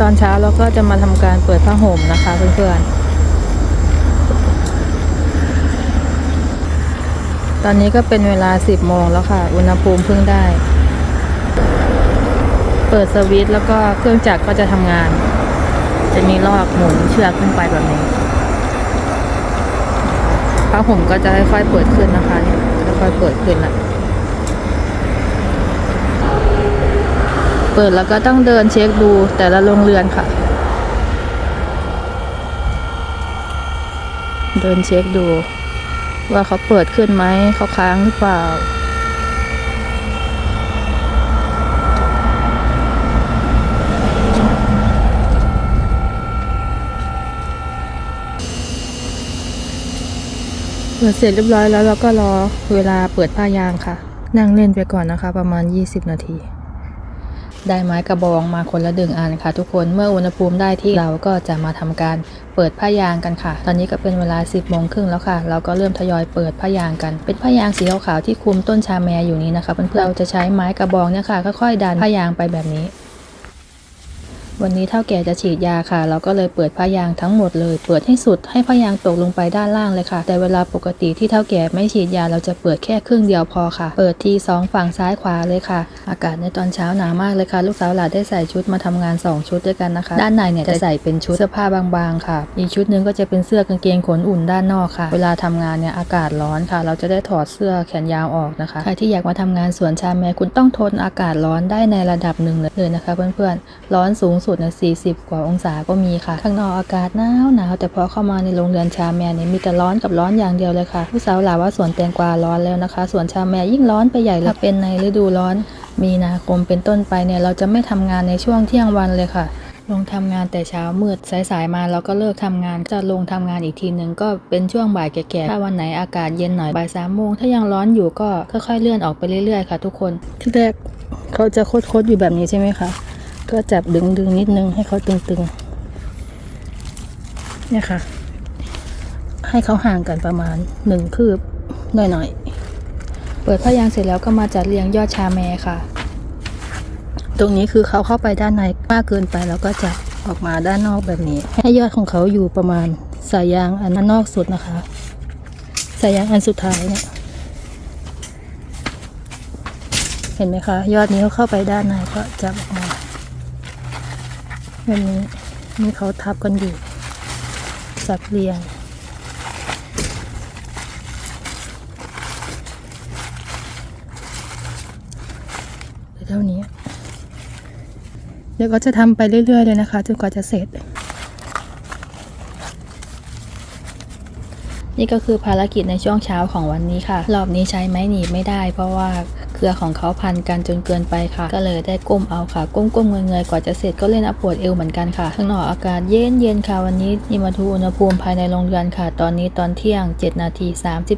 ตอนเช้าเราก็จะมาทำการเปิดผ้าห่มนะคะเพื่อนๆ ตอนนี้ก็เป็นเวลา 10 โมงแล้วค่ะ อุณหภูมิเพิ่งได้ เปิดสวิตช์แล้วก็เครื่องจักรก็จะทำงาน จะมีลอกหมุนเชือกขึ้นไปแบบนี้ผ้าห่มก็จะค่อยๆเปิดขึ้นนะคะเนี่ยค่อยๆเปิดขึ้นละ เปิดแล้วก็ต้องเดินเช็คดูแต่ละโรงเรือนค่ะ เดินเช็คดู ว่าเขาเปิดขึ้นไหมเขาค้างหรือเปล่าเปิดเสร็จเรียบร้อยแล้วเราก็รอเวลาเปิดผ้ายางค่ะ นั่งเล่นไปก่อนนะคะ ประมาณ 20 นาที ได้ไม้กระบองมาคนละดึงอันค่ะ ทุกคนเมื่ออุณหภูมิได้ที่เราก็จะมาทำการเปิดผ้ายางกันค่ะ ตอนนี้ก็เป็นเวลา 10โมงครึ่งแล้วค่ะ เราก็เริ่มทยอยเปิดผ้ายางกัน เป็นผ้ายางสีขาวๆที่คลุมต้นชาแมอยู่นี้นะคะ เพื่อนๆเราจะใช้ไม้กระบองเนี่ยค่ะค่อยๆดันผ้ายางไปแบบนี้ วันนี้เท่าแก่จะฉีดยาค่ะ เราก็เลยเปิดผ้ายางทั้งหมดเลย เปิดให้สุดให้ผ้ายางตกลงไปด้านล่างเลยค่ะ แต่เวลาปกติที่เท่าแก่ไม่ฉีดยาเราจะเปิดแค่ครึ่งเดียวพอค่ะ เปิดทีสองฝั่งซ้ายขวาเลยค่ะ อากาศในตอนเช้าหนาวมากเลยค่ะ ลูกสาวหลานได้ใส่ชุดมาทำงาน 2 ชุดด้วยกันนะคะ ด้านในเนี่ยจะใส่เป็นชุดเสื้อผ้าบางๆค่ะ อีกชุดหนึงก็จะเป็นเสื้อกางเกงขนอุ่นด้านนอกค่ะ เวลาทำงานเนี่ยอากาศร้อนค่ะ เราจะได้ถอดเสื้อแขนยาวออกนะคะ ใครที่อยากมาทำงานสวนชาแมคุณต้องทนอากาศร้อนได้ในระดับหนึ่งเลยนะคะ เพื่อนๆ ร้อนสูงสุดเนี่ย40 กว่าองศาก็มีค่ะ ข้างนอกอากาศหนาวหนาวแต่พอเข้ามาในโรงเรือนชาแมเนี่ยมีแต่ร้อนกับร้อนอย่างเดียวเลยค่ะ ผู้สาวหลาว่าสวนแตงกวาร้อนแล้วนะคะ สวนชาแมยิ่งร้อนไปใหญ่เลยถ้าเป็นในฤดูร้อน มีนาคมเป็นต้นไปเนี่ยเราจะไม่ทำงานในช่วงเที่ยงวันเลยค่ะลงทำงานแต่เช้ามืดสายๆมาเราก็เลิกทำงานจะลงทำงานอีกทีหนึ่งก็เป็นช่วงบ่ายแก่ๆถ้าวันไหนอากาศเย็นหน่อยบ่ายสามโมงถ้ายังร้อนอยู่ก็ค่อยๆเลื่อนออกไปเรื่อยๆค่ะ ทุกคนที่แรกเขาจะโคตรๆอยู่แบบนี้ใช่ไหมคะ ก็จับดึงๆนิดนึงให้เขาตึงๆ เนี่ยค่ะ ให้เขาห่างกันประมาณหนึ่งคืบหน่อยๆ เปิดผ้ายางเสร็จแล้วก็มาจัดเรียงยอดชาแมค่ะ ตรงนี้คือเขาเข้าไปด้านในมากเกินไปแล้วก็จะออกมาด้านนอกแบบนี้ ให้ยอดของเขาอยู่ประมาณสายยางอันนอกสุดนะคะ สายยางอันสุดท้ายเนี่ยเห็นไหมคะ ยอดนี้เขาเข้าไปด้านในก็จะออกมา แบบนี้นี่เขาทับกันอยู่จับเรียง เท่านี้ เดี๋ยวก็จะทำไปเรื่อยๆเลยนะคะจนกว่าจะเสร็จ นี่ก็คือภารกิจในช่วงเช้าของวันนี้ค่ะ รอบนี้ใช้ไม้หนีบไม่ได้ เพราะว่า เครือของเขาพันกันจนเกินไปค่ะ ก็เลยได้ก้มเอาค่ะ ก้มๆเงยๆกว่าจะเสร็จก็เล่นอปวดเอวเหมือนกันค่ะข้างนอกอากาศเย็นเย็นค่ะวันนี้นี่มาดูอุณหภูมิภายในโรงเรือนค่ะ ตอนนี้ตอนเที่ยง 7 นาที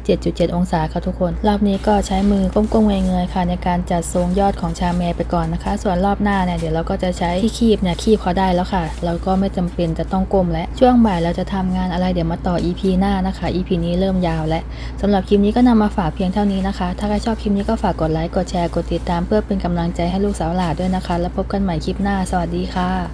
37.7 องศาค่ะทุกคน รอบนี้ก็ใช้มือก้มๆเงยๆค่ะ ในการจัดทรงยอดของชาแมไปก่อนนะคะ ส่วนรอบหน้าเนี่ยเดี๋ยวเราก็จะใช้ที่คีบเนี่ยคีบเขาได้แล้วค่ะ เราก็ไม่จำเป็นจะต้องก้มและช่วงบ่ายเราจะทำงานอะไรเดี๋ยวมาต่อ EP หน้านะคะ EP นี้เริ่มยาวและสำหรับคลิปนี้ก็นำมาฝากเพียงเท่านี้นะคะ ถ้าใครชอบคลิปนี้ก็ฝากกดไลค์กดแชร์ กดติดตามเพื่อเป็นกำลังใจให้ลูกสาวหลาด้วยนะคะ แล้วพบกันใหม่คลิปหน้า สวัสดีค่ะ